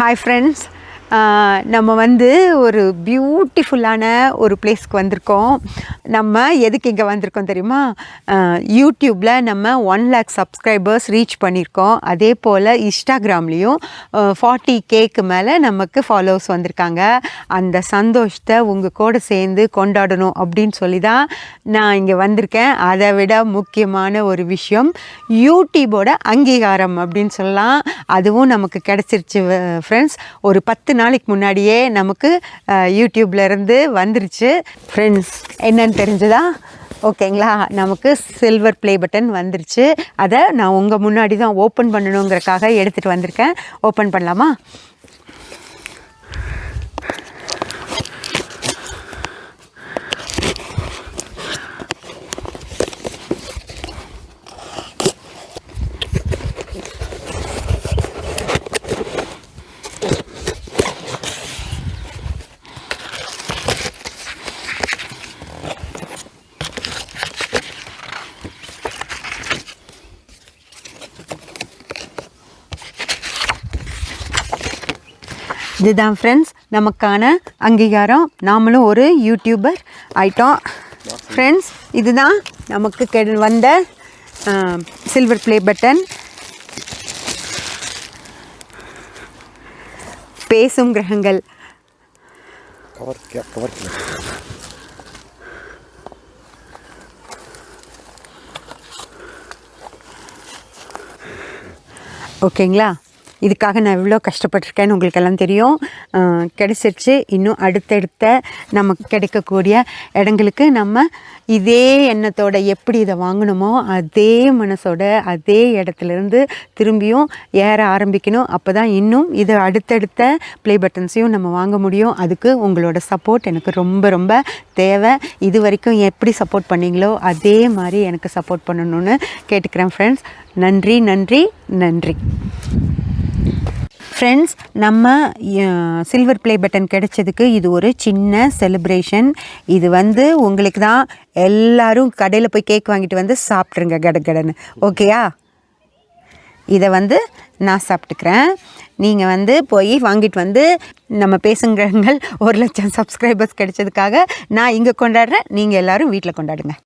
Hi friends நம்ம வந்து ஒரு பியூட்டிஃபுல்லான ஒரு பிளேஸ்க்கு வந்திருக்கோம். நம்ம எதுக்கு இங்கே வந்திருக்கோம் தெரியுமா? யூடியூப்பில் நம்ம ஒன் லேக் சப்ஸ்கிரைபர்ஸ் ரீச் பண்ணியிருக்கோம். அதே போல் இன்ஸ்டாகிராம்லேயும் ஃபார்ட்டி கேக்கு மேலே நமக்கு ஃபாலோவர்ஸ் வந்திருக்காங்க. அந்த சந்தோஷத்தை உங்கள் கூட சேர்ந்து கொண்டாடணும் அப்படின்னு சொல்லி தான் நான் இங்கே வந்திருக்கேன். அதை விட முக்கியமான ஒரு விஷயம் யூடியூபோட அங்கீகாரம் அப்படின்னு சொல்லலாம். அதுவும் நமக்கு கிடச்சிருச்சு ஃப்ரெண்ட்ஸ் ஒரு பத்து நாளைக்கு முன்னாடியே நமக்கு யூடியூப்ல இருந்து வந்துருச்சு. ஃப்ரெண்ட்ஸ் என்னன்னு தெரிஞ்சதா? ஓகேங்களா? நமக்கு சில்வர் ப்ளே பட்டன் வந்துருச்சு. அதை நான் உங்கள் முன்னாடி தான் ஓப்பன் பண்ணணுங்கிறக்காக எடுத்துகிட்டு வந்திருக்கேன். ஓப்பன் பண்ணலாமா? இதுதான் ஃப்ரெண்ட்ஸ் நமக்கான அங்கீகாரம். நாமளும் ஒரு யூடியூபர் ஆயிட்டோம். ஃப்ரெண்ட்ஸ் இதுதான் நமக்கு கெ வந்த சில்வர் ப்ளே பட்டன் பேசும் கிரகங்கள். ஓகேங்களா இதுக்காக நான் எவ்வளோ கஷ்டப்பட்டிருக்கேன்னு உங்களுக்கெல்லாம் தெரியும். கிடைச்சிருச்சு. இன்னும் அடுத்தடுத்த நமக்கு கிடைக்கக்கூடிய இடங்களுக்கு நம்ம இதே எண்ணத்தோட எப்படி இதை வாங்கணுமோ அதே மனசோட அதே இடத்துலேருந்து திரும்பியும் ஏற ஆரம்பிக்கணும். அப்போ தான் இன்னும் இதை அடுத்தடுத்த ப்ளே பட்டன்ஸையும் நம்ம வாங்க முடியும். அதுக்கு உங்களோட சப்போர்ட் எனக்கு ரொம்ப ரொம்ப தேவை. இது வரைக்கும் எப்படி சப்போர்ட் பண்ணீங்களோ அதே மாதிரி எனக்கு சப்போர்ட் பண்ணணும்னு கேட்டுக்கிறேன் ஃப்ரெண்ட்ஸ் நன்றி நன்றி நன்றி. ஃப்ரெண்ட்ஸ் நம்ம சில்வர் ப்ளே பட்டன் கிடைச்சதுக்கு இது ஒரு சின்ன செலிப்ரேஷன் இது வந்து உங்களுக்கு தான் எல்லாரும் கடையில் போய் கேக் வாங்கிட்டு வந்து சாப்பிட்ருங்க கடகடன்னு ஓகேயா இதை வந்து நான் சாப்பிட்டுக்கிறேன். நீங்கள் வந்து போய் வாங்கிட்டு வந்து நம்ம பேசுங்கிறங்கள் ஒரு லட்சம் சப்ஸ்கிரைபர்ஸ் கிடைச்சதுக்காக நான் இங்கே கொண்டாடுறேன். நீங்கள் எல்லோரும் வீட்டில் கொண்டாடுங்க.